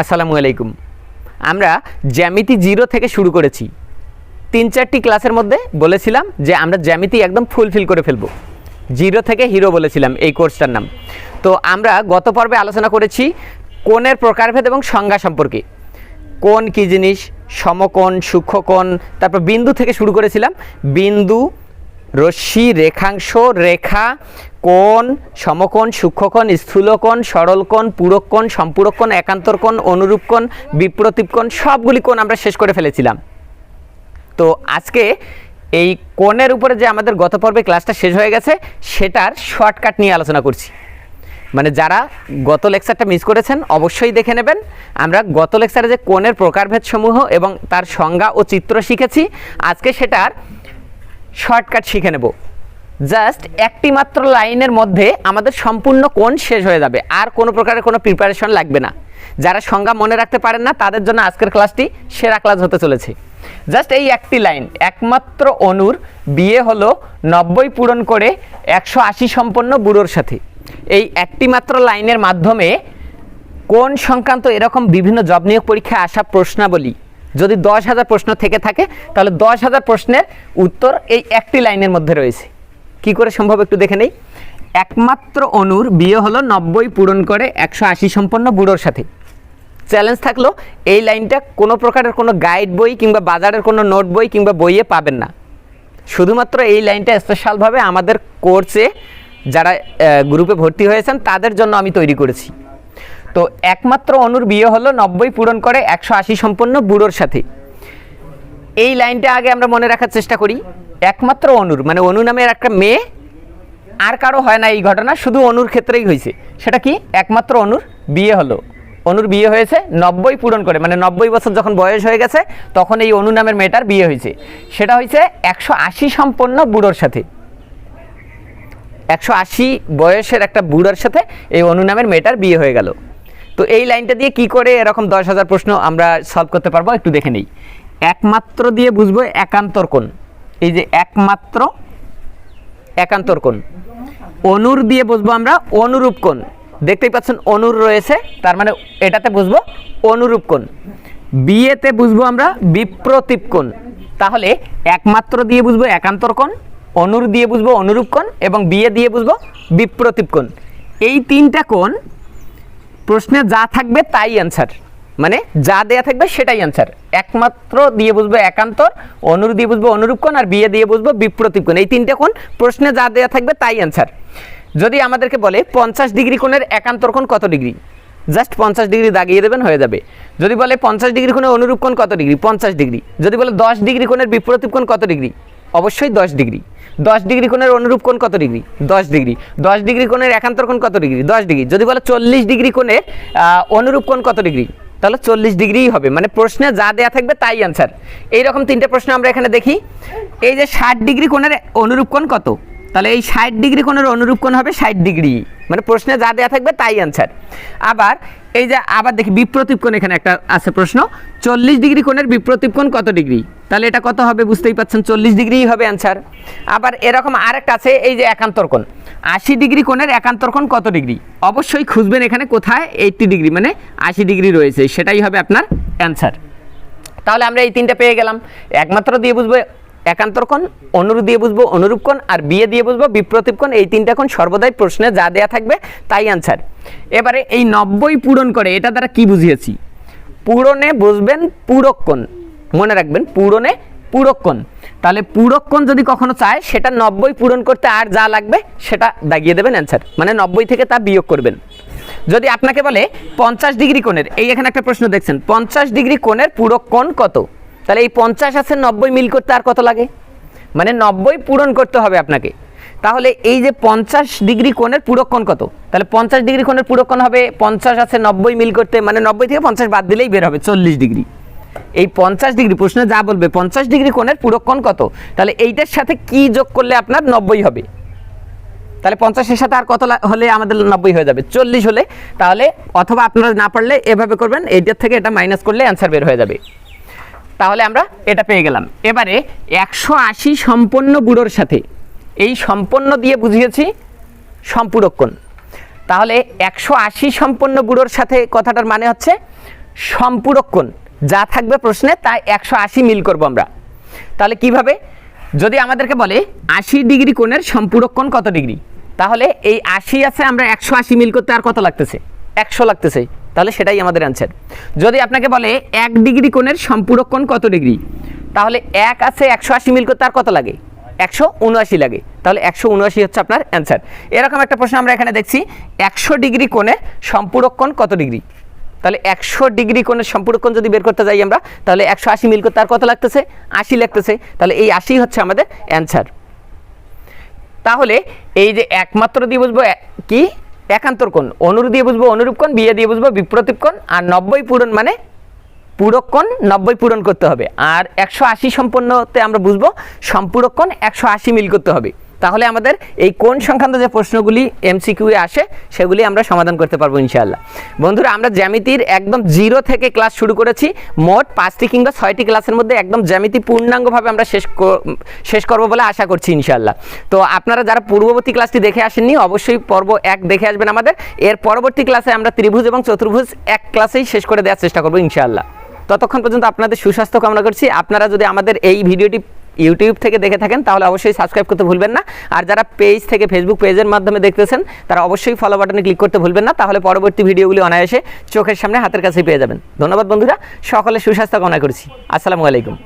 আসসালামু আলাইকুম। আমরা জ্যামিতি জিরো থেকে শুরু করেছি। তিন চারটি ক্লাসের মধ্যে বলেছিলাম যে আমরা জ্যামিতি একদম ফুলফিল করে ফেলব। জিরো থেকে হিরো বলেছিলাম এই কোর্সটার নাম। তো আমরা গত পর্বে আলোচনা করেছি কোণের প্রকারভেদ এবং সংজ্ঞা সম্পর্কে। কোন কী জিনিস? সমকোণ, সূক্ষ্মকোণ, তারপর বিন্দু থেকে শুরু করেছিলাম। বিন্দু রশ্মি রেখাংশ, রেখা, কোণ, সমকোণ, সূক্ষ্মকোণ, স্থূলকোণ, সরলকোণ পূরককোণ সম্পূরক কোণ একান্তর কোণ অনুরূপ কোণ বিপ্রতীপ কোণ সবগুলি কোণ আমরা শেষ করে ফেলেছিলাম। তো আজকে এই কোণের উপরে যে আমাদের গত পর্বে ক্লাসটা শেষ হয়ে গেছে, সেটার শর্টকাট নিয়ে আলোচনা করছি। মানে যারা গত লেকচারটা মিস করেছেন, অবশ্যই দেখে নেবেন। আমরা গত লেকচারে যে কোণের প্রকারভেদসমূহ এবং তার সংজ্ঞা ও চিত্র শিখেছি, আজকে সেটার শর্টকাট শিখে নেব। জাস্ট একটি মাত্র লাইনের মধ্যে আমাদের সম্পূর্ণ কোণ শেষ হয়ে যাবে। আর কোনো প্রকারের কোনো প্রিপারেশন লাগবে না। যারা সংজ্ঞা মনে রাখতে পারেন না, তাদের জন্য আজকের ক্লাসটি সেরা ক্লাস হতে চলেছে। জাস্ট এই একটি লাইন, একমাত্র অনুর বিয়ে হলো নব্বই পূরণ করে একশো আশি সম্পন্ন বুড়োর সাথে। এই একটি মাত্র লাইনের মাধ্যমে কোন সংক্রান্ত এরকম বিভিন্ন জব নিয়োগ পরীক্ষায় আসা প্রশ্নাবলী যদি দশ হাজার প্রশ্ন থেকে থাকে, তাহলে দশ হাজার প্রশ্নের উত্তর এই একটি লাইনের মধ্যে রয়েছে। কি করে সম্ভব একটু দেখে নেই? একমাত্র অনুর বিয়ে হলো নব্বই পূরণ করে একশো আশি সম্পন্ন বুড়োর সাথে। চ্যালেঞ্জ থাকল, এই লাইনটা কোনো প্রকারের কোনো গাইড বই কিংবা বাজারের কোনো নোট বই কিংবা বইয়ে পাবেন না। শুধুমাত্র এই লাইনটা স্পেশালভাবে আমাদের কোর্সে যারা গ্রুপে ভর্তি হয়েছেন, তাদের জন্য আমি তৈরি করেছি। তো একমাত্র অনুর বিয়ে হলো নব্বই পূরণ করে একশো আশি সম্পন্ন বুড়োর সাথে। এই লাইনটা আগে আমরা মনে রাখার চেষ্টা করি, একমাত্র অনুর মানে অনু নামের একটা মেয়ে, আর কারও হয় না এই ঘটনা, শুধু অনুর ক্ষেত্রেই হয়েছে। সেটা কি? একমাত্র অনুর বিয়ে হলো। অনুর বিয়ে হয়েছে নব্বই পূরণ করে মানে নব্বই বছর যখন বয়স হয়ে গেছে, তখন এই অনু নামের মেয়েটার বিয়ে হয়েছে। সেটা হয়েছে একশো আশি সম্পন্ন বুড়োর সাথে। একশো আশি বয়সের একটা বুড়োর সাথে এই অনু নামের মেয়েটার বিয়ে হয়ে গেল। তো এই লাইনটা দিয়ে কি করে এরকম দশ হাজার প্রশ্ন আমরা সলভ করতে পারব একটু দেখে নেই। একমাত্র দিয়ে বুঝব একান্তর কোণ। এই যে একমাত্র একান্তর কোণ। অনুর দিয়ে বুঝব আমরা অনুরূপ কোণ। দেখতেই পাচ্ছেন অনুর রয়েছে, তার মানে এটাতে বুঝব অনুরূপ কোণ। বিয়েতে বুঝব আমরা বিপ্রতীপ কোণ। তাহলে একমাত্র দিয়ে বুঝব একান্তর কোণ, অনুর দিয়ে বুঝব অনুরূপ কোণ এবং বিয়ে দিয়ে বুঝব বিপ্রতীপ কোণ। এই তিনটা কোণ প্রশ্নে যা থাকবে তাই অ্যান্সার মানে যা দেয়া থাকবে সেটাই অ্যান্সার একমাত্র দিয়ে বুঝব একান্তর, অনুর দিয়ে বুঝব অনুরূপ আর বিয়ে দিয়ে বুঝব বিপ্রতীপ কোণ এই তিনটে কোণ প্রশ্নে যা দেয়া থাকবে তাই অ্যান্সার যদি আমাদেরকে বলে পঞ্চাশ ডিগ্রি কোণের একান্তর কোণ কত ডিগ্রি? জাস্ট পঞ্চাশ ডিগ্রি দাগিয়ে দেবেন, হয়ে যাবে। যদি বলে পঞ্চাশ ডিগ্রি কোণের অনুরূপ কোণ কত ডিগ্রি? পঞ্চাশ ডিগ্রি। যদি বলে দশ ডিগ্রি কোণের বিপ্রতীপ কোণ কত ডিগ্রি? অবশ্যই দশ ডিগ্রি। দশ ডিগ্রি কোণের অনুরূপ কোণ কত ডিগ্রি? দশ ডিগ্রি। দশ ডিগ্রি কোণের একান্তর কোণ কত ডিগ্রি? দশ ডিগ্রি। যদি বলে চল্লিশ ডিগ্রি আহ, অনুরূপ কোণ কত ডিগ্রি? তাহলে চল্লিশ ডিগ্রিই হবে। মানে প্রশ্নে যা দেয়া থাকবে তাই অ্যান্সার এইরকম তিনটে প্রশ্ন আমরা এখানে দেখি। এই যে ষাট ডিগ্রি কোণের অনুরূপ কোণ কত? তাহলে এই ষাট ডিগ্রি কোণের অনুরূপ কোণ হবে ষাট ডিগ্রি। মানে প্রশ্নে যা দেয়া থাকবে তাই অ্যান্সার আবার এই যে আবার দেখি, বিপ্রতীপ কোণ এখানে একটা আছে প্রশ্ন। চল্লিশ ডিগ্রি কোণের বিপ্রতীপ কোণ কত ডিগ্রি? তাহলে এটা কত হবে বুঝতেই পাচ্ছেন, চল্লিশ ডিগ্রিই হবে অ্যান্সার আবার এরকম আরেকটা আছে, এই যে একান্তর কোণ। আশি ডিগ্রি কোণের একান্তর কোণ কত ডিগ্রি? অবশ্যই খুঁজবেন এখানে কোথায় এইটটি ডিগ্রি মানে আশি ডিগ্রি রয়েছে, সেটাই হবে আপনার অ্যান্সার তাহলে আমরা এই তিনটা পেয়ে গেলাম। একমাত্র দিয়ে বুঝব একান্তর কোণ, অনুরূপ দিয়ে বুঝব অনুরূপ কোণ আর বিয়ে দিয়ে বুঝব বিপ্রতীপ কোণ, এই তিনটা কোণ সর্বদাই প্রশ্নে যা দেয়া থাকবে তাই আনসার এবারে এই নব্বই পূরণ করে, এটা দ্বারা কি বুঝিয়েছি? পূরণে বুঝবেন পূরক মনে রাখবেন, পূরণে পূরক তাহলে পূরক যদি কখনো চায়, সেটা নব্বই পূরণ করতে আর যা লাগবে, সেটা দাগিয়ে দেবেন অ্যান্সার মানে নব্বই থেকে তা বিয়োগ করবেন। যদি আপনাকে বলে পঞ্চাশ ডিগ্রি কোণের, এই এখানে একটা প্রশ্ন দেখছেন, পঞ্চাশ ডিগ্রি কোণের পূরক কোণ কত? তাহলে এই পঞ্চাশ আছে, নব্বই মিল করতে আর কত লাগে? মানে নব্বই পূরণ করতে হবে আপনাকে। তাহলে এই যে পঞ্চাশ ডিগ্রি কোণের পূরক কোণ কত? তাহলে পঞ্চাশ ডিগ্রি কোণের পূরক কোণ হবে, পঞ্চাশ আছে, নব্বই মিল করতে মানে নব্বই থেকে পঞ্চাশ বাদ দিলেই বের হবে, চল্লিশ ডিগ্রি। এই পঞ্চাশ ডিগ্রি প্রশ্নে যা বলবে, পঞ্চাশ ডিগ্রি কোণের পূরক কোণ কত? তাহলে এইটার সাথে কি যোগ করলে আপনার নব্বই হবে? তাহলে পঞ্চাশের সাথে আর কত হলে আমাদের নব্বই হয়ে যাবে, চল্লিশ হলে। তাহলে অথবা আপনারা না পারলে এভাবে করবেন, এইটার থেকে এটা মাইনাস করলে অ্যান্সার বের হয়ে যাবে। তাহলে আমরা এটা পেয়ে গেলাম। এবারে একশো আশি সম্পন্ন বুড়োর সাথে এই সম্পন্ন দিয়ে বুঝিয়েছি সম্পূরক কোণ তাহলে একশো আশি সম্পন্ন বুড়োর সাথে কথাটার মানে হচ্ছে সম্পূরক কোণ যা থাকবে প্রশ্নে তা একশো আশি মিল করব আমরা। তাহলে কীভাবে? যদি আমাদেরকে বলে আশি ডিগ্রি কোণের সম্পূরক কোণ কত ডিগ্রি? তাহলে এই আশি আছে, আমরা একশো আশি মিল করতে আর কত লাগতেছে? একশো লাগতেছে। তাহলে সেটাই আমাদের অ্যান্সার যদি আপনাকে বলে এক ডিগ্রি কোণের সম্পূরক কোণ কত ডিগ্রি? তাহলে এক আছে একশো আশি মিল করতে আর কত লাগে? একশো উনআশি লাগে। তাহলে একশো উনআশি হচ্ছে আপনার অ্যান্সার এরকম একটা প্রশ্ন আমরা এখানে দেখছি, একশো ডিগ্রি কোণে সম্পূরক কোণ কত ডিগ্রি? তাহলে একশো ডিগ্রি কোণের সম্পূরক কোণ যদি বের করতে যাই আমরা, তাহলে একশো আশি মিল করতে আর কত লাগতেছে? আশি লাগতেছে। তাহলে এই আশি হচ্ছে আমাদের অ্যান্সার তাহলে এই যে একমাত্র বুঝব কি? একান্তর কোণ? অনুর দিয়ে বুঝব অনুরূপ কোণ, বিয়ে দিয়ে বুঝব বিপ্রতীপ কোণ, আর নব্বই পূরণ মানে পূরক কোণ, নব্বই পূরণ করতে হবে। আর একশো আশি সম্পন্নতে আমরা বুঝব সম্পূরক কোণ একশো আশি মিল করতে হবে। তাহলে আমাদের এই কোন সংক্রান্ত যে প্রশ্নগুলি এমসিকিউয়ে আসে, সেগুলি আমরা সমাধান করতে পারব ইনশাআল্লাহ। বন্ধুরা, আমরা জ্যামিতির একদম জিরো থেকে ক্লাস শুরু করেছি। মোট পাঁচটি কিংবা ছয়টি ক্লাসের মধ্যে একদম জ্যামিতি পূর্ণাঙ্গভাবে আমরা শেষ শেষ করব বলে আশা করছি ইনশাআল্লাহ। তো আপনারা যারা পূর্ববর্তী ক্লাসটি দেখে আসেননি, অবশ্যই পর্ব এক দেখে আসবেন আমাদের। এর পরবর্তী ক্লাসে আমরা ত্রিভুজ এবং চতুর্ভুজ এক ক্লাসেই শেষ করে দেওয়ার চেষ্টা করব ইনশাআল্লাহ। ততক্ষণ পর্যন্ত আপনাদের সুস্বাস্থ্য কামনা করছি। আপনারা যদি আমাদের এই ভিডিওটি ইউটিউব থেকে দেখে থাকেন, তাহলে অবশ্যই সাবস্ক্রাইব করতে ভুলবেন না। আর যারা পেজ থেকে ফেসবুক পেজের মাধ্যমে দেখতেছেন, তারা অবশ্যই ফলো বাটনে ক্লিক করতে ভুলবেন না। তাহলে পরবর্তী ভিডিওগুলি অনায়াসে চোখের সামনে হাতের কাছে পেয়ে যাবেন। ধন্যবাদ বন্ধুরা, সকলে সুস্বাস্থ্য কামনা করছি। আসসালামু আলাইকুম।